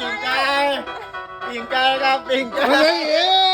ปิงไก่ปิงไก่ครับปิงไก่